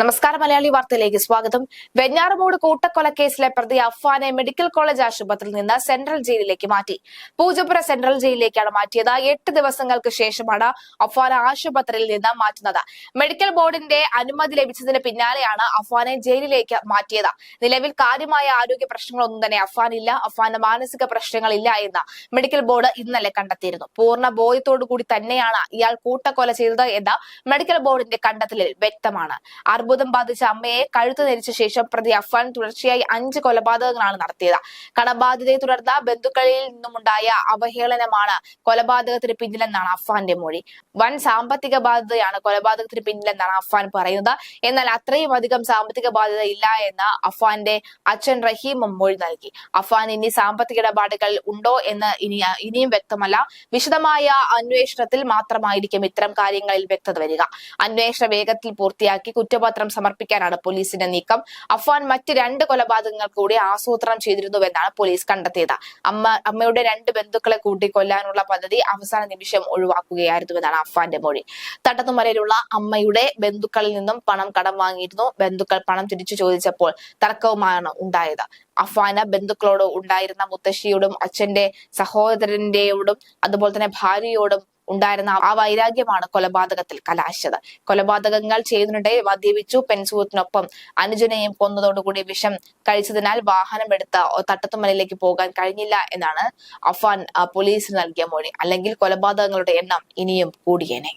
നമസ്കാരം മലയാളി വാർത്തയിലേക്ക് സ്വാഗതം. വെഞ്ഞാറമൂട് കൂട്ടക്കൊലക്കേസിലെ പ്രതി അഫ്വാനെ മെഡിക്കൽ കോളേജ് ആശുപത്രിയിൽ നിന്ന് സെൻട്രൽ ജയിലിലേക്ക് മാറ്റി. പൂജപ്പുര സെൻട്രൽ ജയിലിലേക്കാണ് മാറ്റിയത്. എട്ട് ദിവസങ്ങൾക്ക് ശേഷമാണ് അഫ്വാനെ ആശുപത്രിയിൽ നിന്ന് മാറ്റുന്നത്. മെഡിക്കൽ ബോർഡിന്റെ അനുമതി ലഭിച്ചതിന് പിന്നാലെയാണ് അഫ്വാനെ ജയിലിലേക്ക് മാറ്റിയത്. നിലവിൽ കാര്യമായ ആരോഗ്യ പ്രശ്നങ്ങളൊന്നും തന്നെ അഫ്വാനില്ല അഫ്വാന്റെ മാനസിക പ്രശ്നങ്ങളില്ല എന്ന് മെഡിക്കൽ ബോർഡ് ഇന്നലെ കണ്ടെത്തിയിരുന്നു. പൂർണ ബോധ്യത്തോടു കൂടി തന്നെയാണ് ഇയാൾ കൂട്ടക്കൊല ചെയ്തത് എന്ന് മെഡിക്കൽ ബോർഡിന്റെ കണ്ടെത്തലിൽ വ്യക്തമാണ്. അർബുദം ബാധിച്ച അമ്മയെ കഴുത്ത് ധരിച്ച ശേഷം പ്രതി അഫ്വാൻ തുടർച്ചയായി അഞ്ച് കൊലപാതകങ്ങളാണ് നടത്തിയത്. കടബാധ്യതയെ തുടർന്ന് ബന്ധുക്കളിൽ നിന്നുമുണ്ടായ അവഹേളനമാണ് കൊലപാതകത്തിന് പിന്നിലെന്നാണ് അഫ്വാന്റെ മൊഴി. വൻ സാമ്പത്തിക ബാധ്യതയാണ് കൊലപാതകത്തിന് പിന്നിലെന്നാണ് അഫ്വാൻ പറയുന്നത്. എന്നാൽ അത്രയും അധികം സാമ്പത്തിക ബാധ്യത ഇല്ല എന്ന് അഫ്വാന്റെ അച്ഛൻ റഹീമും മൊഴി നൽകി. അഫ്വാൻ ഇനി സാമ്പത്തിക ഇടപാടുകൾ ഉണ്ടോ എന്ന് ഇനി ഇനിയും വ്യക്തമല്ല. വിശദമായ അന്വേഷണത്തിൽ മാത്രമായിരിക്കും ഇത്തരം കാര്യങ്ങളിൽ വ്യക്തത വരിക. അന്വേഷണ വേഗത്തിൽ പൂർത്തിയാക്കി കുറ്റപത്രം സമർപ്പിക്കാനാണ് പോലീസിന്റെ നീക്കം. അഫ്വാൻ മറ്റ് രണ്ട് കൊലപാതകങ്ങൾ കൂടി ആസൂത്രണം ചെയ്തിരുന്നുവെന്നാണ് പോലീസ് കണ്ടെത്തിയത്. അമ്മ അമ്മയുടെ രണ്ട് ബന്ധുക്കളെ കൂട്ടിക്കൊല്ലാനുള്ള പദ്ധതി അവസാന നിമിഷം ഒഴിവാക്കുകയായിരുന്നുവെന്നാണ് അഫ്വാന്റെ മൊഴി. തട്ടത്തുമരയിലുള്ള അമ്മയുടെ ബന്ധുക്കളിൽ നിന്നും പണം കടം വാങ്ങിയിരുന്നു. ബന്ധുക്കൾ പണം തിരിച്ചു ചോദിച്ചപ്പോൾ തർക്കവുമാണ് ഉണ്ടായത്. അഫ്വാന ബന്ധുക്കളോട് ഉണ്ടായിരുന്ന മുത്തശ്ശിയോടും അച്ഛന്റെ സഹോദരന്റെയോടും അതുപോലെ തന്നെ ഭാര്യയോടും ഉണ്ടായിരുന്ന ആ വൈരാഗ്യമാണ് കൊലപാതകത്തിൽ കലാശിച്ചത്. കൊലപാതകങ്ങൾ ചെയ്യുന്നതിനിടെ മദ്യപിച്ചു പെൺസുഹൃത്തിനൊപ്പം അനുജനെയും കൊന്നതോടുകൂടി വിഷം കഴിച്ചതിനാൽ വാഹനം എടുത്ത് തട്ടത്തുമലയിലേക്ക് പോകാൻ കഴിഞ്ഞില്ല എന്നാണ് അഫാൻ പോലീസിന് നൽകിയ മൊഴി. അല്ലെങ്കിൽ കൊലപാതകങ്ങളുടെ എണ്ണം ഇനിയും കൂടിയേനെ.